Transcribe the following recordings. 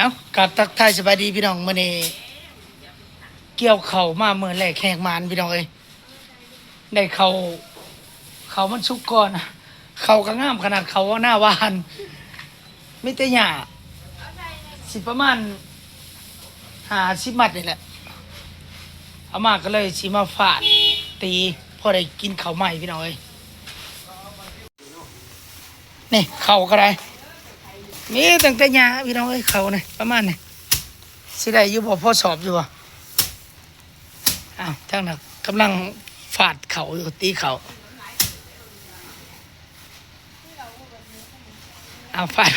เอากับทักทายสบายดีพี่น้องมื้อนี้เกี่ยวเข่ามาเมื่อแรกแข่งมานพี่น้องเอ้ยได้เขาเขามันสุกก่อนนะเขาก็ง่ามขนาดเขาว่าหน้าวานไม่แต่หญ้าสิประมาณหาสิมัดนี่แหละเอามาก็เลยสิมาฝาดตีพอได้กินเขาใหม่พี่น้องเอ้ยนี่เขาก็ได้ มีตั้งแต่ยาพี่น้องเอ้ยเขาเนี่ยประมาณเนี่ยสิได้อยู่บ่พอสอบอยู่บ่อ้าวทางนั้นกำลังฝาดเขาอยู่ตีเขาเอาวฝาด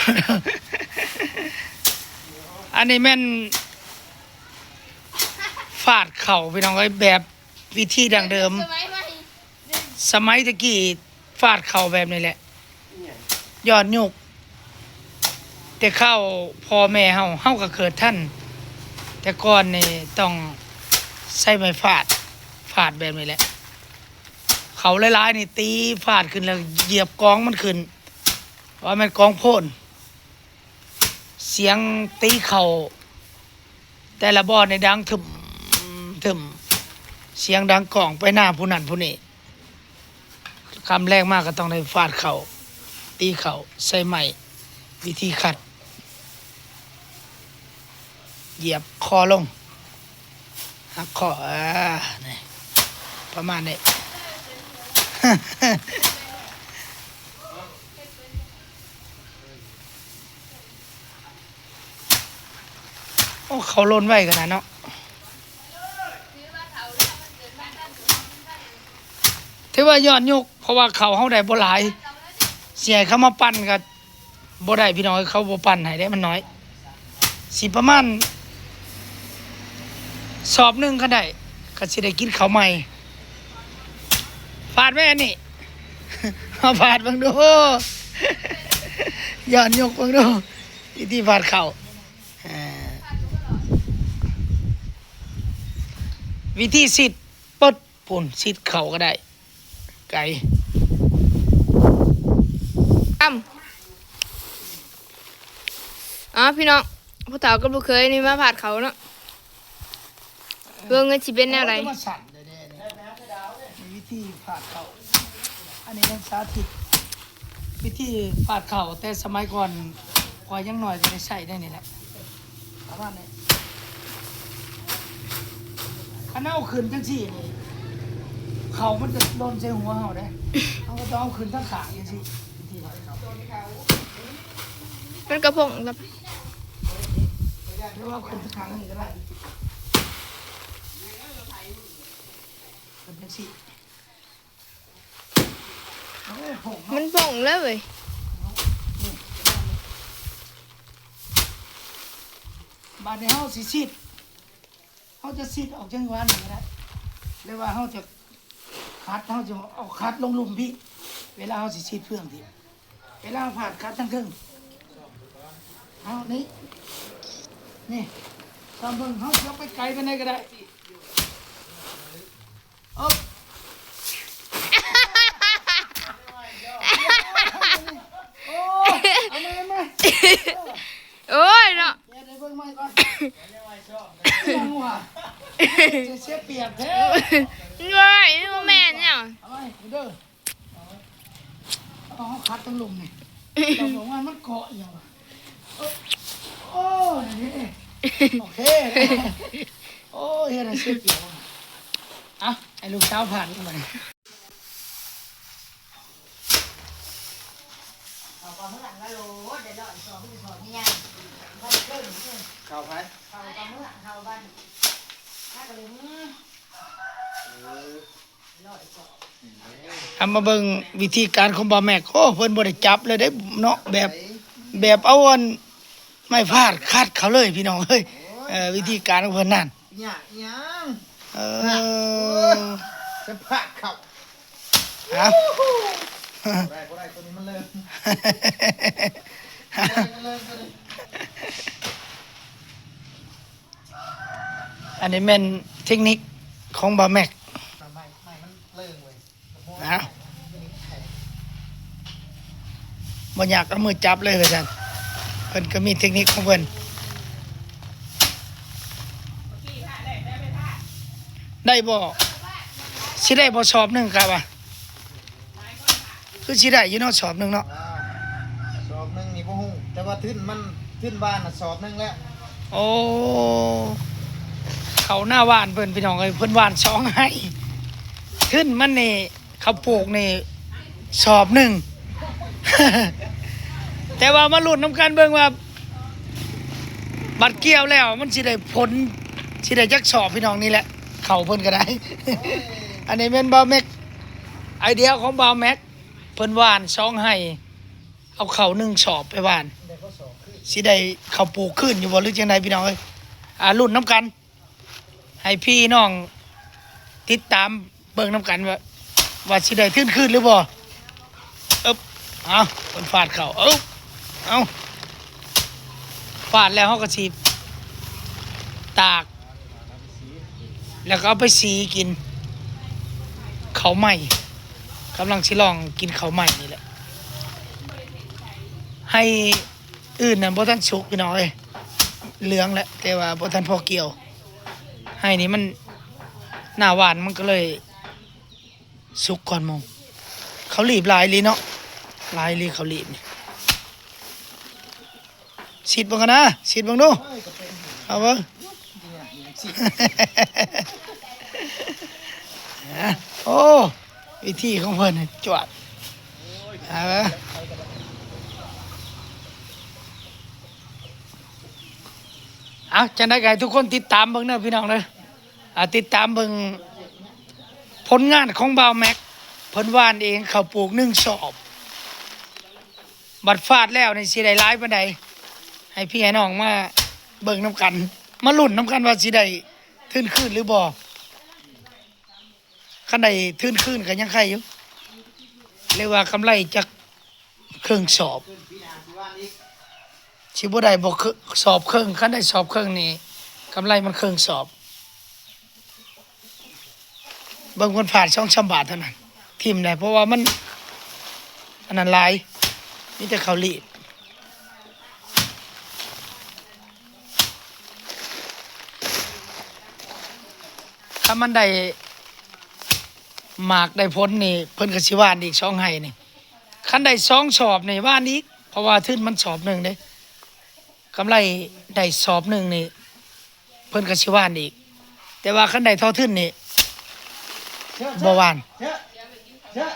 อันนี้แม่นฝาดเข่าพี่น้องเอ้ยแบบวิธีดังเดิม สมัยใหม่สมัยตะกี้ฟาดเข่าแบบนี้แหละยอดยุก แต่เข้าพ่อแม่เฮาเฮาก็เกิดท่าน แต่ก่อนนี่ต้องใช้ไม้ฟาดฟาดแบบนี้แหละ เขาหลายๆนี่ตีฟาดขึ้นแล้วเหยียบกองมันขึ้นว่ามันกองโพ่นเสียงตีเข่าแต่ละบอลในดังถึมถึมเสียงดังกล่องไปหน้าผู้นั้นผู้นี้คำแรกมากก็ต้องได้ฟาดเข่าตีเข่าใส่ไม้วิธีขัด เหยียบคอลงหักคออ่านี่ประมาณนี้โอ้เขาลนไว้ขนาดเนาะถือว่ายอดยุกเพราะว่าเขาเขาได้บ่หลาย เสียเขามาปั้นกับบ่ได้พี่น้องเขาบ่ปั้นให้ได้มันน้อย สิประมาณ สอบหนึ่งก็ได้ก็สิได้กินเขาใหม่ฟาดแม่นี่มาฟาดบังดูย้อนยกบังดูวิธีฟาดเข่าอ่าวิธีสิทธิ์ปดปุ่นสิทธิ์เข่าก็ได้ ไก่อ้ำอ๋อพี่น้องผู้เฒ่ากับลูกเคยนี่มาผาดเขาเนาะ เพื่อเงินสิเป็นแนวไรโอ้ยมาสั่นเด้อเด้อเด้อมีวิธีฟาดเข่าอันนี้เป็นสาธิต วิธีฟาดเข่าแต่สมัยก่อนพอยังหน่อยก็ได้ใช้ได้นี่แหละประมาณนี้ขันเอาขึ้นจังสี่นี่เข่ามันจะโดนใส่หัวเฮาได้เอาก็ต้องเอาขึ้นทั้งขาอย่างสี่วิธีฟาดเข่ามันกระพงครับหรือว่าเอาขึ้นทั้งขานี่ก็ได้ เป็นจังสี่เอาไว้หงเนาะมันพงแล้วเว้ยบาดในเฮาสิซีดเฮาจะซีดออกจังหวะนี้ก็ได้หรือว่าเฮาจะคัดเฮาจะเอาคัดลงหลุมพี่ เวลาเฮาสิซีดเพื่องที่เวลาผ่านคัดทั้งครึ่งเอานี่นี่ตามเบิ่งเฮาจะไปไกลไปไหนก็ได้ อ๊บโอ้เอามาเอามาโอ้ยเนาะเดี๋ยวเดี๋ยวเบิ่งใหม่ก่อนยังวะจะเสียเปรียบแท้เว้ยนี่บ่แม่นเนี่ยเอาไว้เด้อเอาคัดตรงลุมนี่เราบอกว่ามันเกาะอย่างวะโอ้นี่โอเค โอ้ยเฮ็ดให้เสียเปรียบวะอะ ไอ้ลูกสาวผ่านกันมาเนี่ยเขาก็เมื่อนก็รู้เดี๋ยวดอนสองสองเนี่ยบ้านเพิ่งเพิ่งเข้าไปเขาก็เมื่อเขาบ้านถ้าก็เลยอืมร้อยสองทำมาเบิ่งวิธีการของบ่าวแม็กโอ้เพิ่นบ่ได้จับเลยได้เนาะแบบแบบเอาอันไม่พลาดคาดเขาเลยพี่น้องเอ้ยเออวิธีการของเพิ่นนั่นหยายัง เออจะพักเขาเอาได้ก็ได้ตัวนี้มันเริ่มมันเริ่มตัวนี้อันนี้แม่นเทคนิคของบาแม็กไม่ไม่มันเริ่มเว้ยนะบ่อยากเอามือจับเลยว่าซั่นเพิ่นก็มีเทคนิคของเพิ่น ได้บ่สิได้บ่สอบหนึงครับอะคือสิได้อยู่เนาะสอบหนึงเนาะอ่าสอบหนึ่งนี่พ่อฮู้แต่ว่าทึนมันทึนบ้านน่ะสอบหนึ่งแล้วโอ้เขาหน้าว่านเพิ่นพี่น้องเอ้ยเพิ่นว่านสองให้ขึ้นมันนี่เขาปลูกนี่สอบหนึ่งแต่ว่ามาลุ้นน้ำกันเบิ่งว่าบัดเกี่ยวแล้วมันสิได้ผลสิได้จักสอบพี่น้องนี่แหละ เข่าเพิ่นก็ได้ อันนี้เป็นบาแม็กไอเดียของบาแม็กเพิ่นวานสองให้ เอาเข่าหนึ่งสอบไปวานเดี๋ยวก็สอบขึ้นสิได้เข่าปูขึ้นอยู่บ่หรือจังไดพี่น้องเอ้ยอ่ารุ่นน้ำกัน ให้พี่น้อง ติดตามเบิ่งน้ำกันว่าว่าสิได้ขึ้นขึ้นหรือบ่เอ๊บเอาคนฟาดเข่าเอ้าเอาฟาดแล้วเขาก็สิตาก แล้วก็เอาไปสีกินเขาใหม่กำลังสิลองกินเขาใหม่นี่แหละ ให้อื่นนั่นบ่ทันสุกน้อยเหลืองแล้วแต่ว่าบ่ทันพอเกี่ยว ให้นี่มันหน้าหวานมันก็เลยสุกก่อนมงเขาหลีบลายลีเนาะลายลีเขาหลีบนี่ฉีดบังกันนะฉีดบังดูเอาเบิ่ง โอ้วิธีของเพิ่นน่ะจวดเอาเบิ่งเอาจังได้ไงทุกคนติดตามเบิ่งเด้อพี่น้องเด้ออ่าติดตามเบิ่งผลงานของบ่าวแม็กเพิ่นว่านเองเขาปลูกหนึ่งสอบ บัดฟาดแล้วในี่สิได้ร้ายปานใดให้พี่ให้น้องมาเบิ่งน้ำกัน มาลุ้นน้ำกันว่าสิได้ ทื่นขึ้นหรือบ่คันใดทื่นขึ้นก็ยังใครอยู่เรียกว่ากำไรจากเครื่องสอบขึ้นปีหน้าสิว่าอีกสิบ่ได้บ่คือสอบเครื่องคันได้สอบเครื่องนี่กำไรมันเครื่องสอบเบิ่งคนผ่านช่องชำบาทเท่านั้นทิมได้เพราะว่ามันอันนั้นลายมีแต่เขาลีด ถ้ามันได้หมากได้ผลนี่เพิ่นก็สิว่านอีกสองให้นี่คันได้สองสอบนี่ว่านอีกเพราะว่าทึ้นมันสอบหนึ่งเด้กำไรได้สอบหนึ่งนี่เพิ่นก็สิว่านอีก แต่ว่าคันใดเท่าทึ้นนี่เชื่อบ่วานเชื่อเชื่อ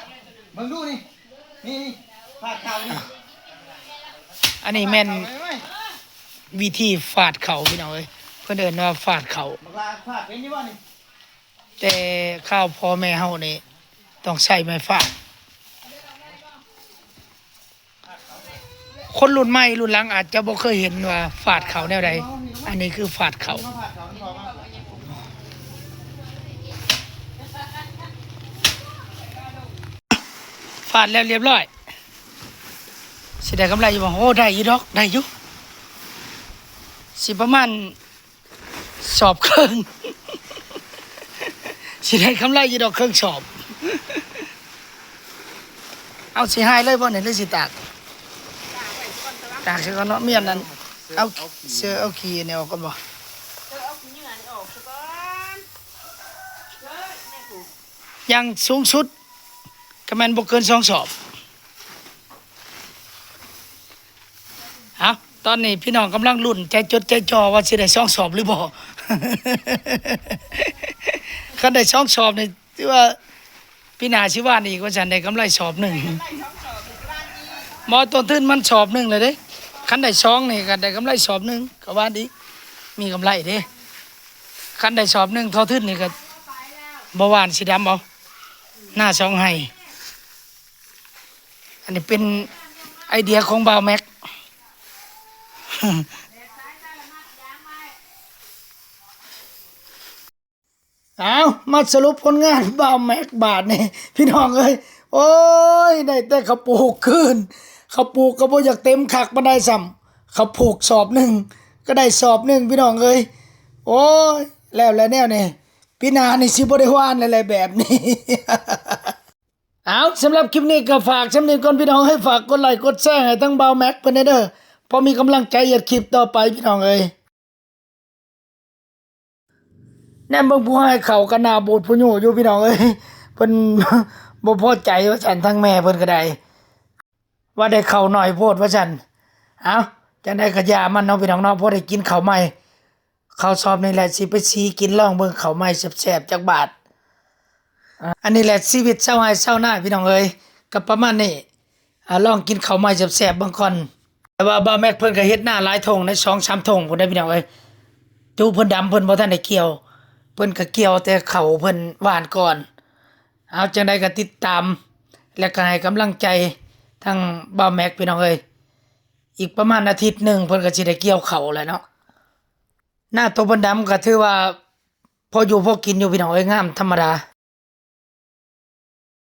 งดูนี่นี่นี่พาดเข่านี่อันนี้แม่นวิธีฟาดเข่าพี่น้องเอ้ยเพิ่นเอิ้นว่าฟาดเขาบักลาพาดเป็นนี่ว่านี่ แต่ข้าวพ่อแม่เฮานี่ต้องใช้ไม้ฟาดคนรุ่นใหม่รุ่นหลังอาจจะบ่เคยเห็นว่าฟาดเขาแนวใดอันนี้คือฟาดเขามาดข่าวนี่พอมาฟาดแล้วเรียบร้อยสิได้กำไรอยู่บ่โอ้ได้อยู่ดอกได้อยู่สิประมาณสอบเครึ่อง สิได้กำไรอยู่ดอกเครื่องสอบ เอาสิให้เลยบ่เนี่ยหรือสิตากตากสิก่อนเนาะเมียนนั้นเอาเสื้อเอาขี้เนี่ยออกก่อนบ่ยังสูงสุดก็แมนบ่เกินสองสอบเอาตอนนี้พี่น้องกำลังลุ้นใจจดใจจอว่าสิได้สองสอบหรือบ่ คันได้สองสอบนี่ถือว่าพี่นาสิว่านี่ก็ฉันได้กำไรสอบหนึ่งหมอต้นทุนมันสอบหนึ่งเลยเด้คันได้สองนี่ก็ได้กำไรสอบหนึ่งก็ว่าดีมีกำไรเด้คันได้สอบหนึ่งท่าทุนนี่ก็บ่หวานสิดำเอาหน้าสองให้อันนี้เป็นไอเดียของบ่าวแม็ก เอามาสรุปผลงานบ่าวแม็กบาทนี่พี่น้องเอ้ยโอ้ยได้แต่เขาปลูกขึ้นเขาปลูกก็บ่อยากเต็มคักมาได้ซ้ำขาปลูกสอบหนึ่งก็ได้สอบหนึ่งพี่น้องเอ้ยโอ้ยแล้วแล้วแนวนี่พี่นานี่สิบ่ได้ว่านอะไรแบบนี้ เอาสำหรับคลิปนี้ก็ฝากสำเนียงก่อนพี่น้องให้ฝากกดไลค์กดแชร์ให้ทั้งบ่าวแม็กเพิ่นเด้อพอมีกำลังใจอยากคลิปต่อไปพี่น้องเอ้ย แน่เบิ่งผู้ให้เขาก็หน้าบูดผู้อยู่อยู่พี่น้องเอ้ยเพิ่นบ่พอใจว่าฉันทั้งแม่เพิ่นก็ได้ว่าได้เข้าหน่อยโพดว่าฉันเอาจังได้ก็ยามันเนาะพี่น้องเนาะพอได้กินข้าวใหม่ข้าวซอบนี่แหละสิไปซีกินล่องเบิ่งข้าวใหม่แซ่บๆจักบาทอันนี้แหละชีวิตเช้าให้เช้าหน้าพี่น้องเอ้ยก็ประมาณนี้อ่าลองกินข้าวใหม่แซ่บๆบิ่งก่อนแต่ว่าบ่าวแม็กเพิ่นก็เฮ็ดหน้าหลายทงใน2-3ทงพุ่นได้พี่น้องเอ้ยจูเพิ่นดำเพิ่นบ่ทันได้เกี่ยว เพิ่นก็เกี่ยวแต่เขาเพิ่นหวานก่อน เอาจังไดก็ติดตาม และก็ให้กำลังใจทั้งบ่าวแม็กพี่น้องเอ้ยอีกประมาณอาทิตย์หนึงเพิ่นก็สิได้เกี่ยวเขาแล้วเนาะหน้าตัวบนดำก็ถือว่าพออยู่พอกินอยู่พี่น้องเอ้ยงามธรรมดา